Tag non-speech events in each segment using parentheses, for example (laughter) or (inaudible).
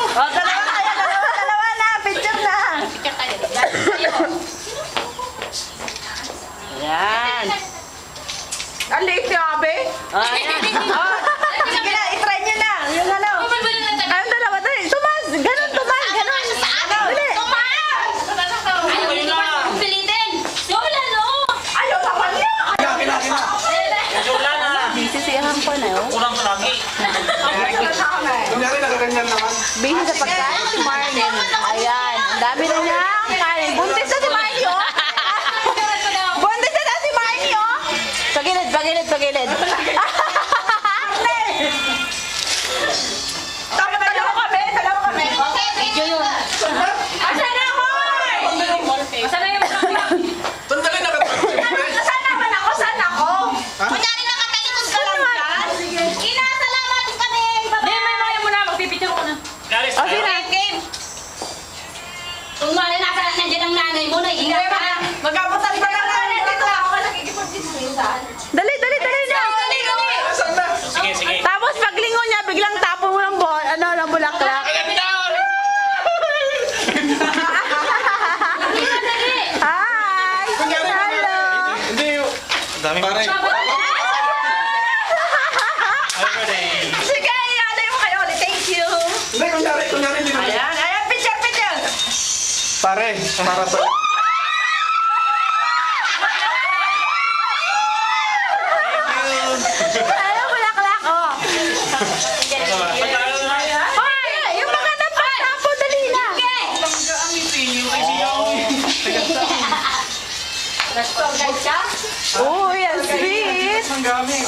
Oh, dalawa, dalawa, dalawa na. Picture na. Picture tayo. Ayan. Ang liit ni Abe. Oh, ayan. oh, (laughs) sige na, itry nyo na. Yung ano. Ayun na Busy sa pagkain si Marnie. Ayan. Ang dami na Galis O, sino? Kung wala nasa nandiyan ang nanay mo, naiiyak ka. Magkaputan pa lang ako. Dito ako nakikipag-disminsan. Dali, dali, dali na. Saan na? Sige, sige. Tapos paglingon niya, biglang tapo mo ng bol, ano, ng bulaklak. Hi! Kunyari, Hello! Hindi, yung... Pare. Sige, ano yung kayo ulit. Thank you. Hindi, kunyari, kunyari, hindi naman. Ayan, ayan, picture, picture. Pare, para sa... Ano, bulaklak, oh. Hoy, yung mga napatapo, dali na. Uy, ang sweet. Ang gamit.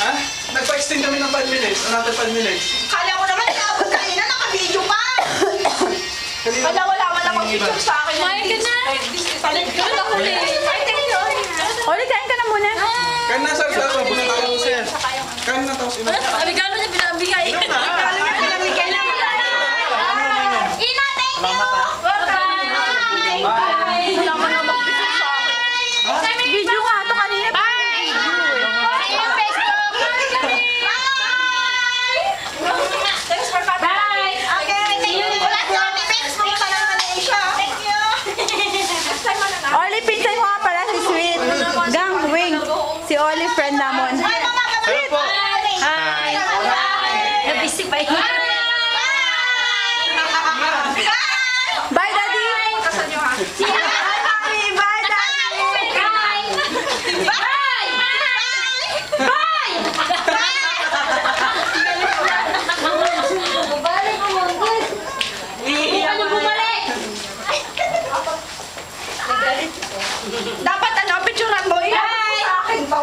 Ha? Nagpa-extend kami ng 5 minutes. Another 5 minutes. Kala ko naman, naabot kanina, naka-video pa. Kala wala man lang mag-picture sa akin. Kumain ka na. Palit ka na huli. Ay, thank you. Oli, kain ka na muna. Kain na, sir. Sir, mabos na tayo, sir. Kain na, tapos ina. Regalo niya pinabigay. Kala niya pinamigay na. Ina, thank you. Bye. Wala man lang mag-picture sa akin. Video nga ito kanina. Bye. See you Facebook. Bye. Thanks for coming. Bye. Okay, thank you. Wala sa amin Facebook ka ng Malaysia. Thank you. Oli, pinsan mo nga pala si Sweet. Gang, wing. Si Oli, friend namon. Hello po. Hi. Nabisi pa yun. Bye, Daddy. Happy bye, Daddy. Dapat ano, picturean mo. Iyan sa akin to.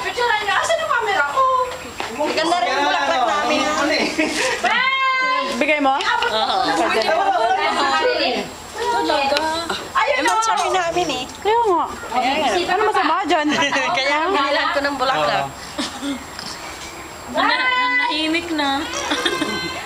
Picturean niyo. Asan yung camera ko? Ganda rin yung bulaklak namin. Ano eh? Bigay mo? Ayun o. Sorry namin eh. Kaya nga. Ano masama dyan? Kaya nga. ko ng bulaklak. Nahimik na. (laughs)